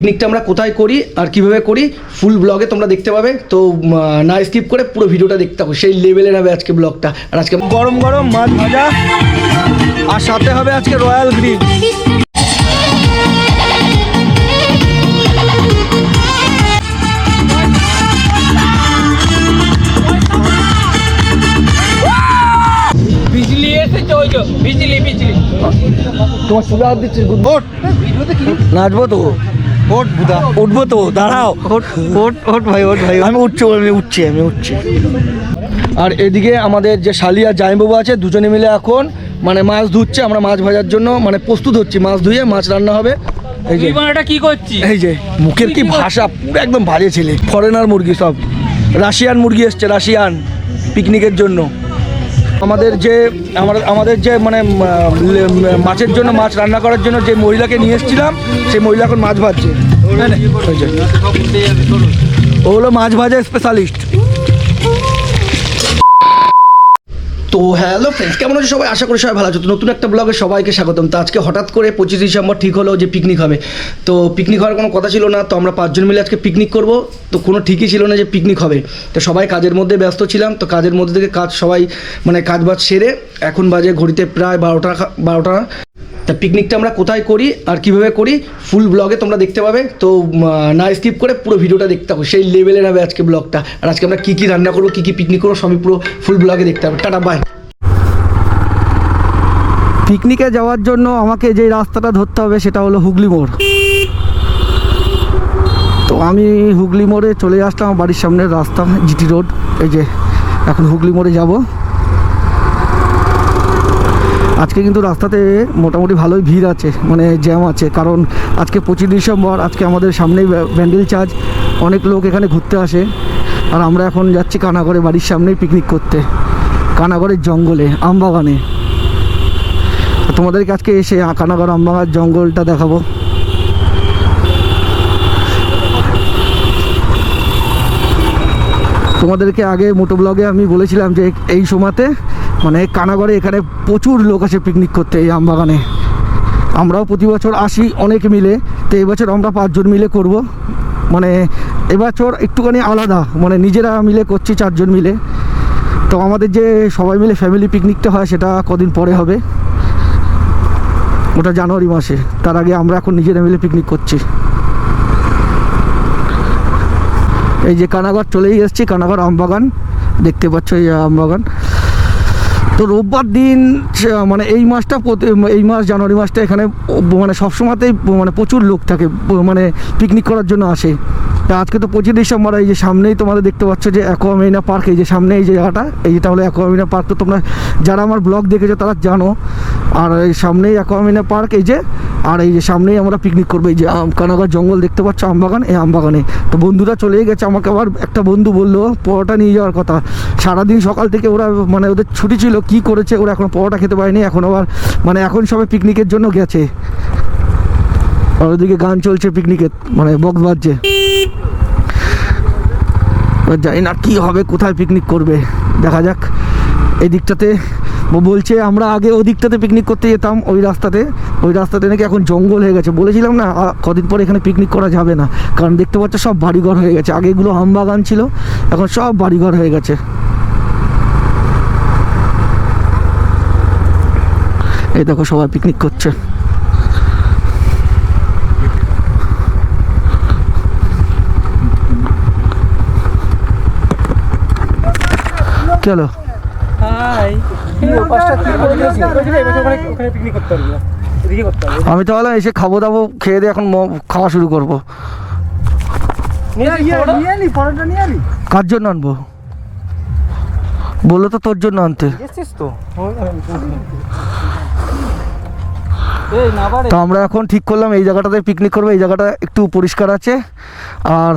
পিকনিকটা আমরা কোথায় করি আর কীভাবে করি ফুল ব্লগে তোমরা দেখতে পাবে। তো না স্কিপ করে পুরো ভিডিওটা দেখতে হবে সেই লেভেলের হবে আজকে ব্লগটা আর আজকে গরম গরম মাছ ভাজা আর সাথে হবে আজকে রয়্যাল বিজলি তোমার সুবিধা দিচ্ছে ওট নাচবো তো। বুদা। উঠবো তো দাঁড়াও। ওট ভাই ওট ভাই আমি উঠছি আমি উঠছি আমি উঠছি। আর এদিকে আমাদের যে শালিয়া জামাইবাবু আছে দুজনে মিলে এখন মানে মাছ ধুচ্ছে আমরা মাছ ভাজার জন্য মানে প্রস্তুত হচ্ছি মাছ ধুয়ে মাছ রান্না হবে। এই যে বানাটা কি করছিস? এই যে মুখের কি ভাষা পুরো একদম ভাজে ছেলে ফরেনার মুরগি সব। রাশিয়ান মুরগি এসছে রাশিয়ান পিকনিকের জন্য। আমাদের যে আমাদের যে মানে মাছের জন্য, মাছ রান্না করার জন্য যে মহিলাকে নিয়ে এসেছিলাম, সেই মহিলা এখন মাছ ভাজছে। ওগুলো ও হলো মাছ ভাজা স্পেশালিস্ট তো হ্যালো ফ্রেন্ডস কেমন আছো সবাই? আশা করি সবাই ভালো আছো। তো নতুন একটা ব্লগে সবাইকে স্বাগতম। তো আজকে হঠাৎ করে পঁচিশ ডিসেম্বর ঠিক হলো যে পিকনিক হবে। তো পিকনিক হওয়ার কোনো কথা ছিল না, তো আমরা পাঁচজন মিলে আজকে পিকনিক করব। তো কোনো ঠিকই ছিল না যে পিকনিক হবে। তো সবাই কাজের মধ্যে ব্যস্ত ছিলাম, তো কাজের মধ্যে থেকে কাজ সবাই মানে কাজ বাজ সেরে এখন বাজে ঘড়িতে প্রায় বারোটা বারোটা। তা পিকনিকটা আমরা কোথায় করি আর কীভাবে করি? ফুল ব্লগে তোমরা দেখতে পাবে। তো না স্কিপ করে পুরো ভিডিওটা দেখতে হবে সেই লেভেলের হবে আজকে ব্লগটা আর আজকে আমরা কী কী রান্না করব, কী কী পিকনিক করব, সবই পুরো ফুল ব্লগে দেখতে হবে। টাটা বাই পিকনিকে যাওয়ার জন্য আমাকে যে রাস্তাটা ধরতে হবে, সেটা হলো হুগলি মোড়। তো আমি হুগলি মোড়ে চলে আসলাম, বাড়ির সামনের রাস্তা, জিটি রোড। এই যে, এখন হুগলি মোড়ে যাব। আজকে কিন্তু রাস্তাতে মোটামুটি ভালোই ভিড় আছে মানে জ্যাম আছে। কারণ আজকে পঁচিশ ডিসেম্বর, আজকে আমাদের সামনেই ব্যান্ডেল চার্জ অনেক লোক এখানে ঘুরতে আসে। আর আমরা এখন যাচ্ছি কানাগড়ে বাড়ির সামনেই পিকনিক করতে। কানাগড়ের জঙ্গলে, আমবাগানে। তোমাদেরকে আজকে এসে কানাগড় আমবাগান জঙ্গলটা দেখাবো। তোমাদেরকে আগে মোটো ব্লগে আমি বলেছিলাম যে এই সময়তে মানে কানাগড়ে এখানে প্রচুর লোক আসে পিকনিক করতে এই আমবাগানে। আমরাও প্রতি বছর আসি অনেক মিলে, তো এবছর আমরা পাঁচজন মিলে করব। মানে এবছর একটুখানি আলাদা মানে নিজেরা মিলে করছি চারজন মিলে। তো আমাদের যে সবাই মিলে ফ্যামিলি পিকনিকটা হয় সেটা কদিন পরে হবে। ওটা জানুয়ারি মাসে, তার আগে আমরা এখন নিজেরা মিলে পিকনিক করছি। এই যে কানাগড় চলেই এসেছি, কানাগড় আমবাগান, দেখতে পাচ্ছ এই আমবাগান। তো রোববার দিন মানে এই মাসটা এই মাস জানুয়ারি মাসটা এখানে মানে সবসময়তেই মানে প্রচুর লোক থাকে মানে পিকনিক করার জন্য আসে। আজকে তো পঁচিশ ডিসেম্বর এই যে সামনেই তোমাদের দেখতে পাচ্ছ যে অ্যাকোয়ামিনা পার্ক এই যে সামনে এই যে জায়গাটা, এই যেটা হলো অ্যাকোয়ামিনা পার্ক তো তোমরা যারা আমার ব্লগ দেখেছ তারা জানো। আর এই সামনেই অ্যাকোয়ামিনা পার্ক এই যে, আর এই যে সামনেই আমরা পিকনিক করব। এই যে কানাগড় জঙ্গল দেখতে পাচ্ছ, আমবাগান, এই আমবাগানে। তো বন্ধুরা চলেই গেছে, আমাকে আবার একটা বন্ধু বলল, পরোটা নিয়ে যাওয়ার কথা। সারাদিন সকাল থেকে ওরা মানে ওদের ছুটি ছিল, কি করেছে, ওরা এখন পরোটা খেতে পারেনি, এখন আবার মানে এখন সবাই পিকনিকের জন্য গেছে। আর ওদিকে গান চলছে পিকনিকের মানে বক্স বাজছে। জানি না কী হবে, কোথায় পিকনিক করবে? দেখা যাক। এই দিকটাতে বলছে, আমরা আগে ওই দিকটাতে পিকনিক করতে যেতাম, ওই রাস্তাতে। ওই রাস্তাতে নাকি এখন জঙ্গল হয়ে গেছে। বলেছিলাম না কদিন পরে এখানে পিকনিক করা যাবে না। কারণ দেখতে পাচ্ছ, সব বাড়িঘর হয়ে গেছে। আগে এগুলো আমবাগান ছিল, এখন সব বাড়িঘর হয়ে গেছে। এই দেখো সবাই পিকনিক করছে। চলো। হাই। পিকনিক করতে পারবি এদিকে করতে হবে। আমি তাহলে এসে খাব দাবো খেয়ে দিয়ে এখন খাওয়া শুরু করব। কার জন্য আনব? বলল তো তোর জন্য আনতে। তো? এই না পারে। তো আমরা এখন ঠিক করলাম এই জায়গাটাতে পিকনিক করব এই জায়গাটা একটু পরিষ্কার আছে। আর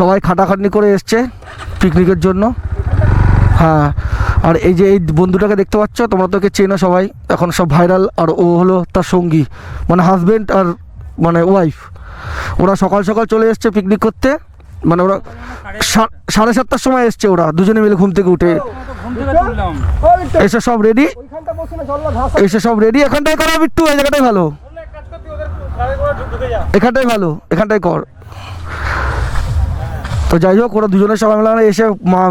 সবাই খাটাখাটনি করে এসছে পিকনিকের জন্য। হ্যাঁ আর এই যে এই বন্ধুটাকে দেখতে পাচ্ছ, তোমরা তো ওকে চেনো সবাই। এখন সব ভাইরাল আর ও হলো তার সঙ্গী মানে হাজবেন্ড আর মানে ওয়াইফ ওরা সকাল সকাল চলে এসছে পিকনিক করতে মানে ওরা সাড়ে সাতটার সময় এসছে ওরা, দুজনে মিলে ঘুম থেকে উঠে। এসে সব রেডি এসে সব রেডি এখানটায় করা বিট্টু, এই জায়গাটাই ভালো। এখানটাই ভালো, এখানটাই কর। তো যাই হোক, ওরা দুজনের সবাই মিলে আমরা এসে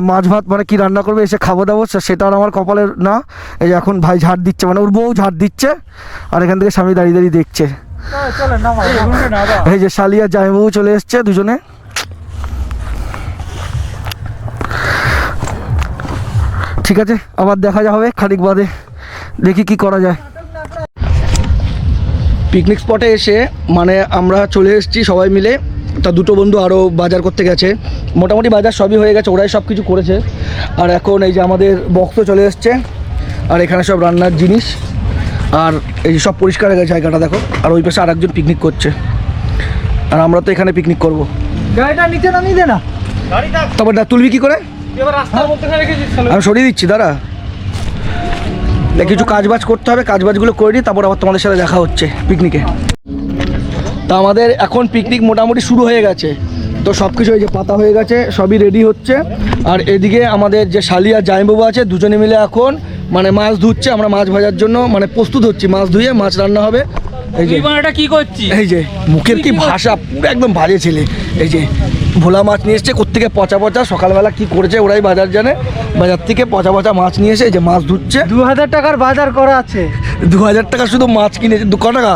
মাছ ভাত মানে কি রান্না করবে, এসে খাব দাবো সেটা আর আমার কপালে না। এই এখন ভাই ঝাড় দিচ্ছে মানে ওর বউ ঝাড় দিচ্ছে, আর এখান থেকে স্বামী দাঁড়িয়ে দাঁড়িয়ে দেখছে। এই যে শালিয়া জামাইবাবু চলে এসছে দুজনে। ঠিক আছে, আবার দেখা যা হবে খানিক বাদে। দেখি কি করা যায়। পিকনিক স্পটে এসে মানে আমরা চলে এসেছি সবাই মিলে। তা দুটো বন্ধু আরও বাজার করতে গেছে। মোটামুটি বাজার সবই হয়ে গেছে ওরাই সব কিছু করেছে। আর এখন এই যে আমাদের বক্সও চলে এসছে আর এখানে সব রান্নার জিনিস। আর এই যে সব পরিষ্কার হয়ে গেছে জায়গাটা দেখো। আর ওই পাশে আরেকজন পিকনিক করছে। আর আমরা তো এখানে পিকনিক করব। গাড়িটা নিচে নামিয়ে দে না। তারপর তুলবি কি করে? আমি সরিয়ে দিচ্ছি দাঁড়া। দেখ, কিছু কাজ বাজ করতে হবে কাজ বাজগুলো করে নিই তারপর আবার তোমাদের সাথে দেখা হচ্ছে পিকনিকে তা আমাদের এখন পিকনিক মোটামুটি শুরু হয়ে গেছে। তো সব কিছু এই যে পাতা হয়ে গেছে সবই রেডি হচ্ছে। আর এদিকে আমাদের যে শালিয়া জাইবাবু আছে দুজনে মিলে এখন মানে মাছ ধুচ্ছে আমরা মাছ ভাজার জন্য মানে প্রস্তুত হচ্ছি মাছ ধুয়ে মাছ রান্না হবে। এই যে বানাটা কি করছিস? এই যে মুখের কি ভাষা পুরো একদম বাজে ছেলে। এই যে ভোলা মাছ নিয়ে এসছে কোত্থেকে পচা পচা সকালবেলা কি করেছে ওরাই বাজার জানে। বাজার থেকে পচা পচা মাছ নিয়ে এসে এই যে মাছ ধুচ্ছে। দু হাজার টাকার বাজার করা আছে। দু হাজার টাকা শুধু মাছ কিনেছে দু টাকা?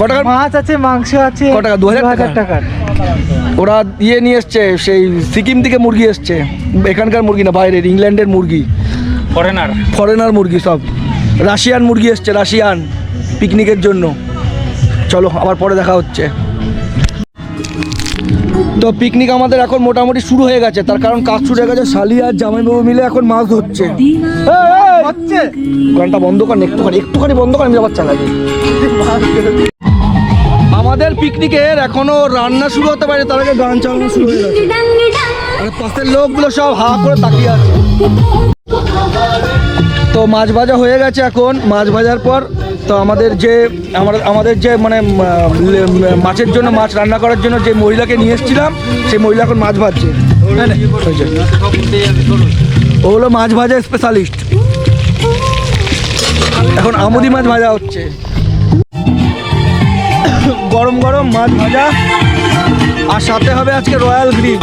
টাকার মাছ আছে মাংস আছে ক টাকা? দু হাজার টাকা? টাকার। ওরা ইয়ে নিয়ে এসছে সেই সিকিম থেকে মুরগি এসছে। এখানকার মুরগি না বাইরের ইংল্যান্ডের মুরগি। ফরেনার ফরেনার মুরগি সব। রাশিয়ান মুরগি এসছে রাশিয়ান পিকনিকের জন্য। চলো আবার পরে দেখা হচ্ছে। তো পিকনিক আমাদের এখন মোটামুটি শুরু হয়ে গেছে। তার কারণ কাজ শুরু হয়ে গেছে শালি আর জামাইবাবু মিলে এখন মাছ ধরছে। হচ্ছে? গানটা বন্ধ করেন একটুখানি একটুখানি বন্ধ করেন আমি আবার চালাই আমাদের পিকনিকের এখনও রান্না শুরু হতে পারে, তার আগে গান চালানো শুরু হয়ে গেছে। আর পাশের লোকগুলো সব হা করে তাকিয়ে আছে। তো মাছ ভাজা হয়ে গেছে এখন, মাছ ভাজার পর তো আমাদের যে আমাদের যে মানে মাছের জন্য মাছ রান্না করার জন্য যে মহিলাকে নিয়ে এসেছিলাম, সেই মহিলা এখন মাছ ভাজছে। ওই ও হলো মাছ ভাজা স্পেশালিস্ট এখন আমুদি মাছ ভাজা হচ্ছে। গরম গরম মাছ ভাজা। আর সাথে হবে আজকে রয়্যাল গ্রিন।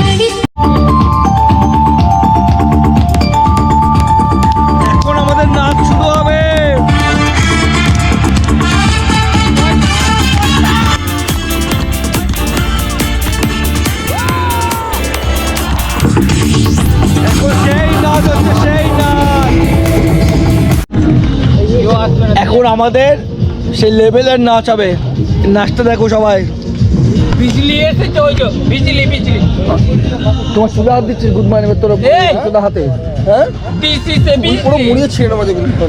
এখন আমাদের নাচ হবে। এখন আমাদের সেই লেভেলের নাচ হবে। নাচটা দেখো সবাই। বিজলি এসেছে ওই যে বিজলি বিজলি। তোমার চুলে হাত দিচ্ছিস গুড মর্নিং তোর! হাতে। হ্যাঁ? পুরো মুড়িয়ে ছিঁড়ে নেব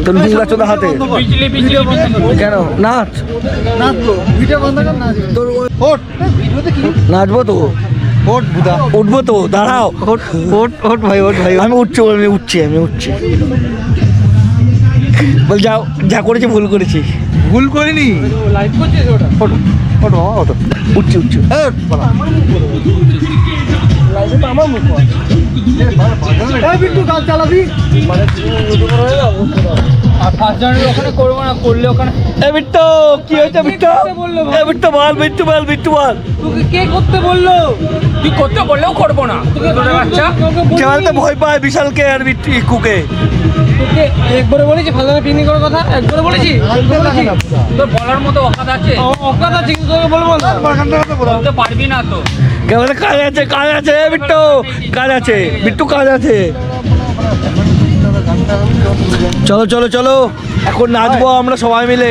তোর চোদা হাতে। বিজলি বিজলি কেন? নাচ। নাচবো ভিডিও বন্ধ কর নাচবো তোর ওট নাচবো তো। ওট বুদা। উঠবো তো দাঁড়াও। ওট ওট ওট ভাই ওট ভাই আমি উঠছি আমি উঠছি আমি উঠছি। বল যাও যা করেছি ভুল করেছি। ভুল করিনি। লাইভ করছিস ওটা উঠছি এই বিট্টু কাজ চালাবি? আর ফার্স্ট ওখানে করব না করলে ওখানে এ বিট্টু কি হয়েছে বিট্টু? এ বিট্টু বল বিট্টু বল বিট্টু বল। তোকে কে করতে বলল? তুই করতে বললেও করব না। তোকে বাচ্চা? কেবল তো ভয় পায় বিশালকে আর বিট্টু ইকুকে। তোকে একবারে বলেছি পিকনিক করার কথা একবারে বলেছি। তোর বলার মতো অকাত আছে? অকাত আছে কিন্তু তোকে বলব না। বলতে পারবি না তো। কেবল কাজ আছে কাজ আছে বিট্টু কাজ আছে বিট্টু কাজ আছে। চলো চলো চলো। এখন নাচবো আমরা সবাই মিলে।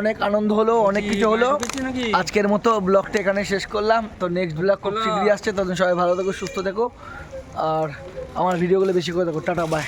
অনেক আনন্দ হলো অনেক কিছু হলো। আজকের মতো ব্লগটা এখানে শেষ করলাম। তো নেক্সট ব্লগ খুব শীঘ্রই আসছে তখন সবাই ভালো থেকো সুস্থ থেকো। আর আমার ভিডিওগুলো বেশি করে দেখো। Tata bye